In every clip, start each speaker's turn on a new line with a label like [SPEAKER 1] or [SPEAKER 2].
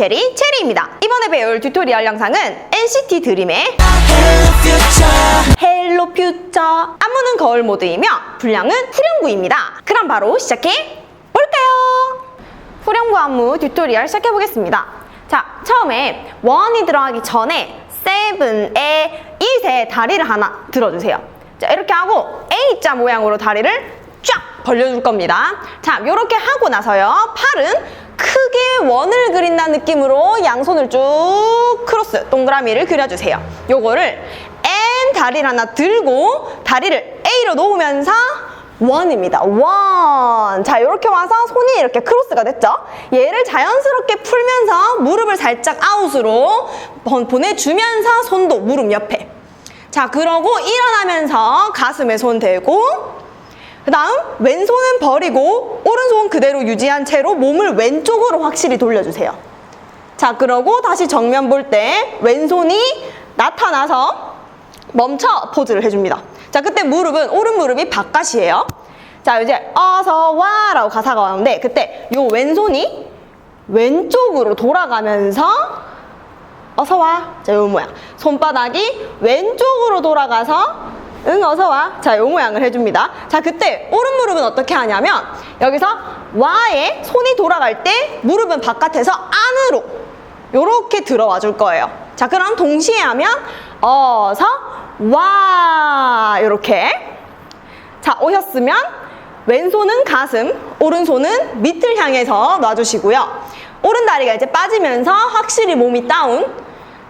[SPEAKER 1] 첼체리 체리입니다. 이번에 배울 튜토리얼 영상은 NCT 드림의 헬로 퓨처 안무는 거울 모드이며 분량은 후렴구입니다. 그럼 바로 시작해 볼까요? 후렴구 안무 튜토리얼 시작해 보겠습니다. 자, 처음에 원이 들어가기 전에 세븐에 이세 다리를 하나 들어주세요. 자, 이렇게 하고 A자 모양으로 다리를 쫙 벌려줄 겁니다. 자, 이렇게 하고 나서요. 팔은 크게 원을 그린다는 느낌으로 양손을 쭉 크로스 동그라미를 그려주세요. 요거를 N 다리를 하나 들고 다리를 A로 놓으면서 원입니다. 원. 자, 이렇게 와서 손이 이렇게 크로스가 됐죠? 얘를 자연스럽게 풀면서 무릎을 살짝 아웃으로 번- 보내주면서 손도 무릎 옆에. 자, 그러고 일어나면서 가슴에 손 대고 그 다음 왼손은 버리고 오른손 그대로 유지한 채로 몸을 왼쪽으로 확실히 돌려주세요. 자, 그러고 다시 정면 볼 때 왼손이 나타나서 멈춰 포즈를 해줍니다. 자, 그때 무릎은 오른 무릎이 바깥이에요. 자, 이제 어서 와라고 가사가 나오는데 그때 요 왼손이 왼쪽으로 돌아가면서 어서 와. 자, 요 모양. 손바닥이 왼쪽으로 돌아가서 응, 어서 와. 자, 요 모양을 해줍니다. 자, 그때 오른 무릎은 어떻게 하냐면 여기서 와에 손이 돌아갈 때 무릎은 바깥에서 안으로 요렇게 들어와 줄 거예요. 자, 그럼 동시에 하면 어서 와. 요렇게. 자, 오셨으면 왼손은 가슴, 오른손은 밑을 향해서 놔주시고요. 오른 다리가 이제 빠지면서 확실히 몸이 다운.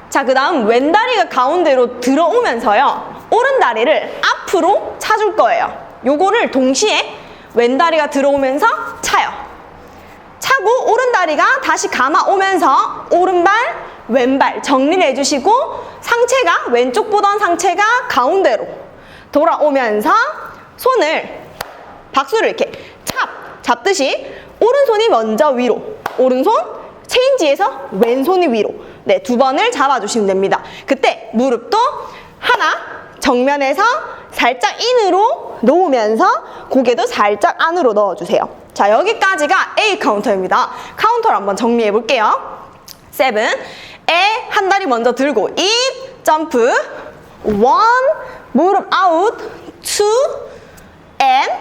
[SPEAKER 1] 자, 그 다음 왼 다리가 가운데로 들어오면서요. 오른 다리를 앞으로 차줄 거예요. 요거를 동시에 왼 다리가 들어오면서 차요. 차고 오른 다리가 다시 감아 오면서 오른발, 왼발 정리를 해주시고 상체가 왼쪽 보던 상체가 가운데로 돌아오면서 손을 박수를 이렇게 찹 잡듯이 오른손이 먼저 위로 오른손 체인지에서 왼손이 위로 네 두 번을 잡아주시면 됩니다 그때 무릎도 하나 정면에서 살짝 인으로 놓으면서 고개도 살짝 안으로 넣어주세요. 자 여기까지가 A 카운터입니다. 카운터를 한번 정리해 볼게요. 세븐. 에 한 다리 먼저 들고 인 점프. 원. 무릎 아웃. 투. And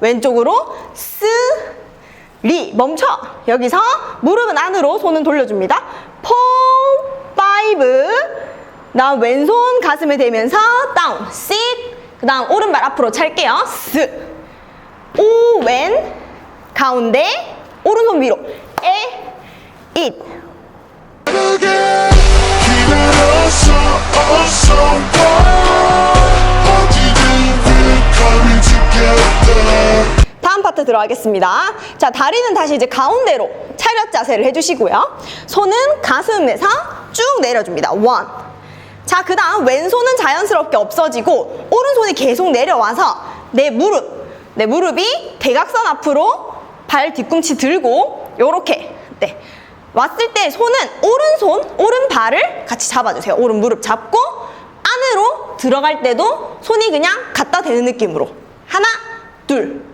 [SPEAKER 1] 왼쪽으로 쓰리. 멈춰. 여기서 무릎은 안으로 손은 돌려줍니다. 포 파이브 다음 왼손 가슴에 대면서 다운 씩 그 다음 오른발 앞으로 찰게요 스 오왼 가운데 오른손 위로 에잇
[SPEAKER 2] coming together
[SPEAKER 1] 다음 파트 들어가겠습니다. 자, 다리는 다시 이제 가운데로 차렷 자세를 해주시고요. 손은 가슴에서 쭉 내려줍니다. 원. 자, 그 다음 왼손은 자연스럽게 없어지고 오른손이 계속 내려와서 내 무릎, 내 무릎이 대각선 앞으로 발 뒤꿈치 들고 요렇게 네. 왔을 때 손은 오른손, 오른발을 같이 잡아주세요. 오른 무릎 잡고 안으로 들어갈 때도 손이 그냥 갖다 대는 느낌으로 하나, 둘.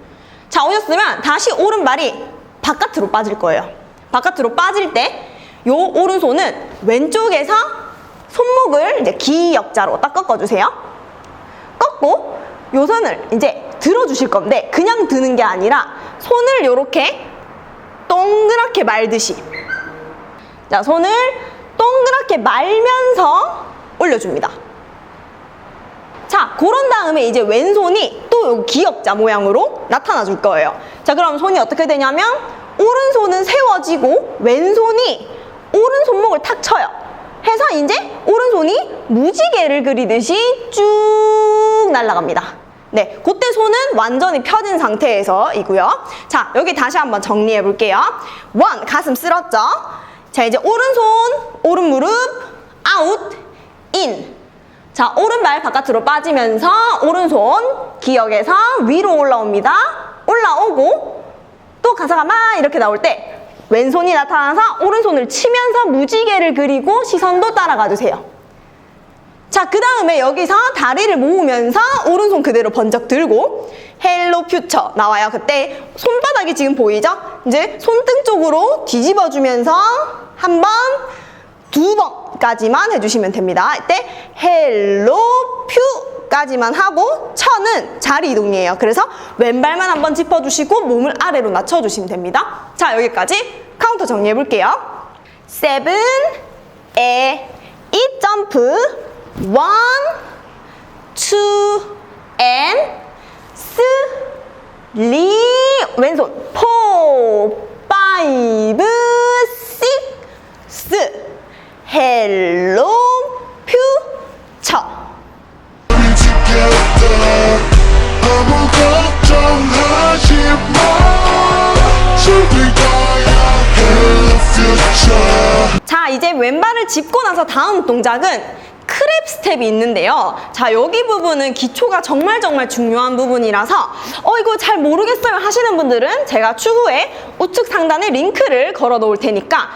[SPEAKER 1] 자, 오셨으면 다시 오른발이 바깥으로 빠질 거예요. 바깥으로 빠질 때 요 오른손은 왼쪽에서 손목을 이제 기역자로 딱 꺾어주세요. 꺾고 요 손을 이제 들어주실 건데 그냥 드는 게 아니라 손을 요렇게 동그랗게 말듯이 자 손을 동그랗게 말면서 올려줍니다. 자, 그런 다음에 이제 왼손이 또 기역자 모양으로 나타나 줄 거예요. 자, 그럼 손이 어떻게 되냐면 오른손은 세워지고 왼손이 오른 손목을 탁 쳐요. 해서 이제 오른손이 무지개를 그리듯이 쭉 날아갑니다. 네, 그때 손은 완전히 펴진 상태에서이고요. 자, 여기 다시 한번 정리해 볼게요. 원, 가슴 쓸었죠? 자, 이제 오른손, 오른 무릎, 아웃, 인. 자, 오른발 바깥으로 빠지면서 오른손 기역에서 위로 올라옵니다. 올라오고 또 가사가 막 이렇게 나올 때 왼손이 나타나서 오른손을 치면서 무지개를 그리고 시선도 따라가 주세요. 자, 그 다음에 여기서 다리를 모으면서 오른손 그대로 번쩍 들고 헬로 퓨처 나와요. 그때 손바닥이 지금 보이죠? 이제 손등 쪽으로 뒤집어 주면서 한 번, 두 번까지만 해주시면 됩니다. 이때 헬로 퓨 까지만 하고 처는 자리 이동이에요. 그래서 왼발만 한번 짚어주시고 몸을 아래로 낮춰주시면 됩니다. 자 여기까지 카운터 정리해 볼게요. 세븐, 에, 이 점프, 원, 투, 앤, 스, 리, 왼손, 짚고 나서 다음 동작은 크랩 스텝이 있는데요. 자, 여기 부분은 기초가 정말 정말 중요한 부분이라서 어, 이거 잘 모르겠어요 하시는 분들은 제가 추후에 우측 상단에 링크를 걸어 놓을 테니까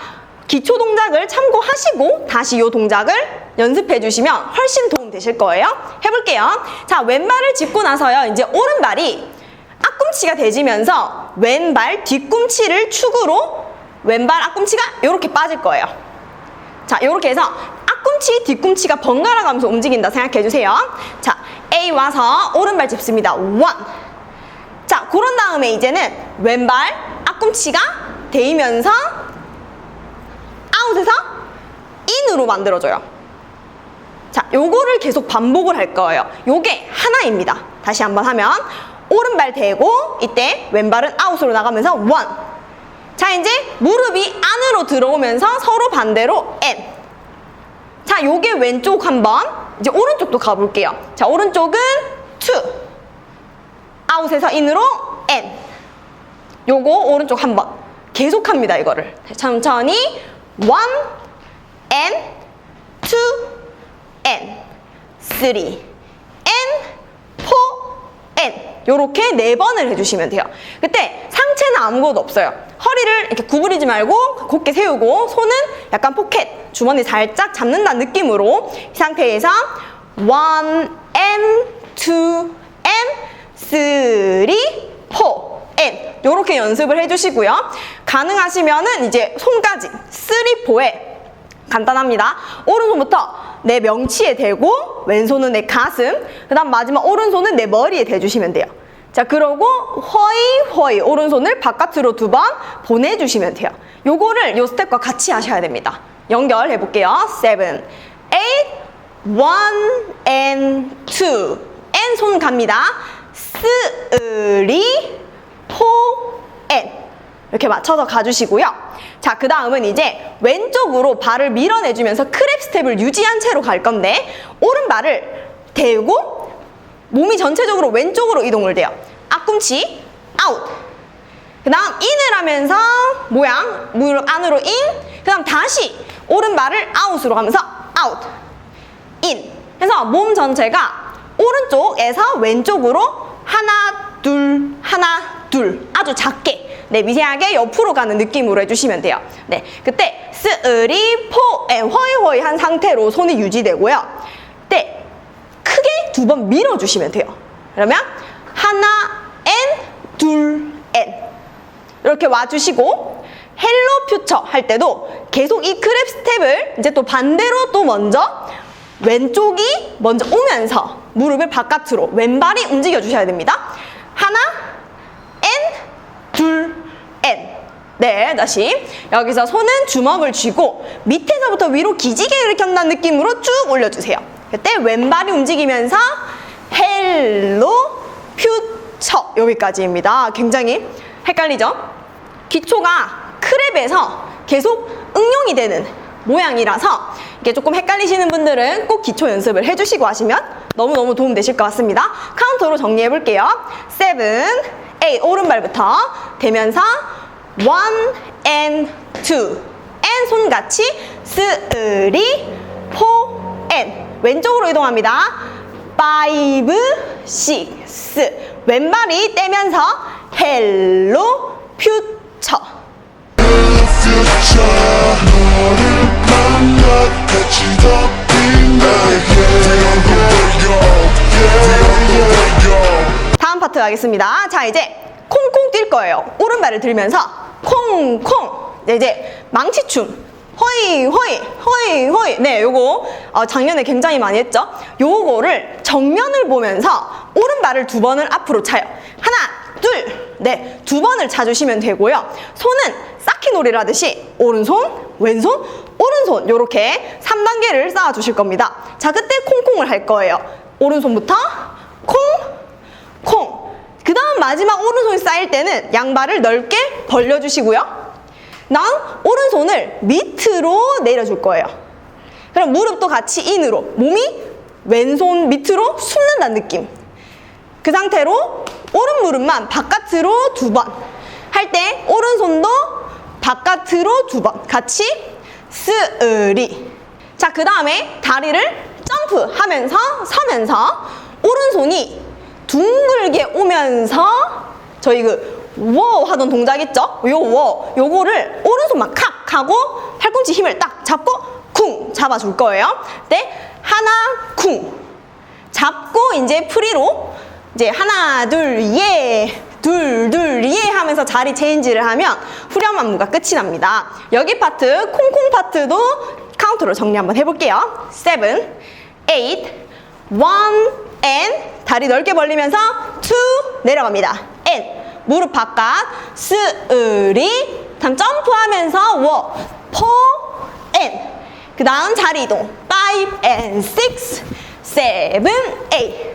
[SPEAKER 1] 기초 동작을 참고하시고 다시 이 동작을 연습해 주시면 훨씬 도움 되실 거예요. 해볼게요. 자, 왼발을 짚고 나서요. 이제 오른발이 앞꿈치가 대지면서 왼발 뒤꿈치를 축으로 왼발 앞꿈치가 이렇게 빠질 거예요. 자, 이렇게 해서 앞꿈치, 뒤꿈치가 번갈아 가면서 움직인다 생각해 주세요. 자, A 와서 오른발 짚습니다. 원. 자, 그런 다음에 이제는 왼발 앞꿈치가 대이면서 아웃에서 인으로 만들어줘요. 자, 요거를 계속 반복을 할 거예요. 요게 하나입니다. 다시 한번 하면 오른발 대고 이때 왼발은 아웃으로 나가면서 원. 자, 이제 무릎이 안으로 들어오면서 서로 반대로 N. 자, 요게 왼쪽 한번. 이제 오른쪽도 가볼게요. 자, 오른쪽은 two. 아웃에서 인으로 N. 요거 오른쪽 한 번. 계속 합니다, 이거를. 천천히. one, N, two, N, three, N, four, N. 요렇게 네 번을 해주시면 돼요. 그때 상체는 아무것도 없어요. 허리를 이렇게 구부리지 말고 곧게 세우고 손은 약간 포켓, 주머니 살짝 잡는다는 느낌으로 이 상태에서 three, four, N 요렇게 연습을 해주시고요. 가능하시면은 이제 손까지 3, 4에 간단합니다. 오른손부터 내 명치에 대고 왼손은 내 가슴, 그 다음 마지막 오른손은 내 머리에 대주시면 돼요. 자, 그러고 허이 허이 오른손을 바깥으로 두 번 보내주시면 돼요. 요거를 요 스텝과 같이 하셔야 됩니다. 연결해 볼게요. 7, 8, 1 and 2 and 손 갑니다. 3, 4, and 이렇게 맞춰서 가주시고요. 자, 그 다음은 이제 왼쪽으로 발을 밀어내주면서 크랩 스텝을 유지한 채로 갈 건데 오른발을 대고 몸이 전체적으로 왼쪽으로 이동을 돼요. 앞꿈치 아웃. 그 다음 인을 하면서 모양 무릎 안으로 인. 그 다음 다시 오른발을 아웃으로 가면서 아웃. 인. 그래서 몸 전체가 오른쪽에서 왼쪽으로 하나 둘 하나 둘 아주 작게 네 미세하게 옆으로 가는 느낌으로 해주시면 돼요. 네 그때 쓰리 포에 허이허이 한 상태로 손이 유지되고요. 네 크게 두 번 밀어주시면 돼요. 그러면 하나 엔 둘 엔 이렇게 와주시고 헬로 퓨처 할 때도 계속 이 크랩 스텝을 이제 또 반대로 또 먼저 왼쪽이 먼저 오면서 무릎을 바깥으로 왼발이 움직여 주셔야 됩니다. 하나, N, 둘, N. 네, 다시. 여기서 손은 주먹을 쥐고 밑에서부터 위로 기지개 일으켰다는 느낌으로 쭉 올려주세요. 그때 왼발이 움직이면서 헬로 퓨처 여기까지입니다. 굉장히 헷갈리죠? 기초가 크랩에서 계속 응용이 되는 모양이라서 이게 조금 헷갈리시는 분들은 꼭 기초 연습을 해주시고 하시면 너무너무 도움 되실 것 같습니다. 카운터로 정리해 볼게요. 7, 8, 오른발부터 대면서 1 and 2 and 손같이 3, 4 and 왼쪽으로 이동합니다. 5, 6 왼발이 떼면서 헬로 퓨처. 다음 파트 가겠습니다. 자, 이제 콩콩 뛸 거예요. 오른발을 들면서 콩콩. 네, 이제 망치춤. 허이 허이 허이 허이. 네 요거 어, 작년에 굉장히 많이 했죠? 요거를 정면을 보면서 오른발을 두 번을 앞으로 차요. 하나 둘네두 번을 차주시면 되고요. 손은 쌓기 놀이를 하듯이 오른손 왼손 오른손 요렇게 3단계를 쌓아 주실 겁니다. 자 그때 콩콩을 할 거예요. 오른손부터 콩콩. 그 다음 마지막 오른손이 쌓일 때는 양발을 넓게 벌려주시고요 난 오른손을 밑으로 내려줄 거예요. 그럼 무릎도 같이 인으로 몸이 왼손 밑으로 숨는다는 느낌. 그 상태로 오른 무릎만 바깥으로 두 번. 할 때 오른손도 바깥으로 두 번. 같이 쓰으리. 자, 그 다음에 다리를 점프하면서 서면서 오른손이 둥글게 오면서 저희 그 워 하던 동작 있죠? 요 워, 요거를 오른손만 칵 하고 팔꿈치 힘을 딱 잡고 쿵 잡아줄 거예요. 네, 하나 쿵 잡고 이제 프리로 이제 하나 둘 예 둘 둘 예 하면서 자리 체인지를 하면 후렴 안무가 끝이 납니다. 여기 파트 콩콩 파트도 카운트로 정리 한번 해볼게요. 7, 8, 1 and 다리 넓게 벌리면서 2 내려갑니다. and 무릎 바깥 스으리 다음 점프하면서 워 포, and 그 다음 자리 이동. 5 and 6 7 8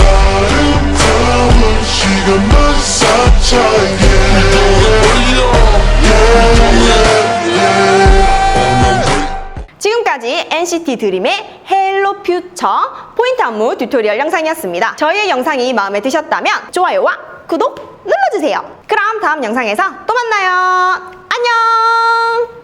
[SPEAKER 2] 아름다운 시간만 쌓자게
[SPEAKER 1] 지금까지 NCT 드림의 헬로 퓨처 포인트 안무 튜토리얼 영상이었습니다. 저희의 영상이 마음에 드셨다면 좋아요와 구독 눌러주세요. 그럼 다음 영상에서 또 만나요. 안녕!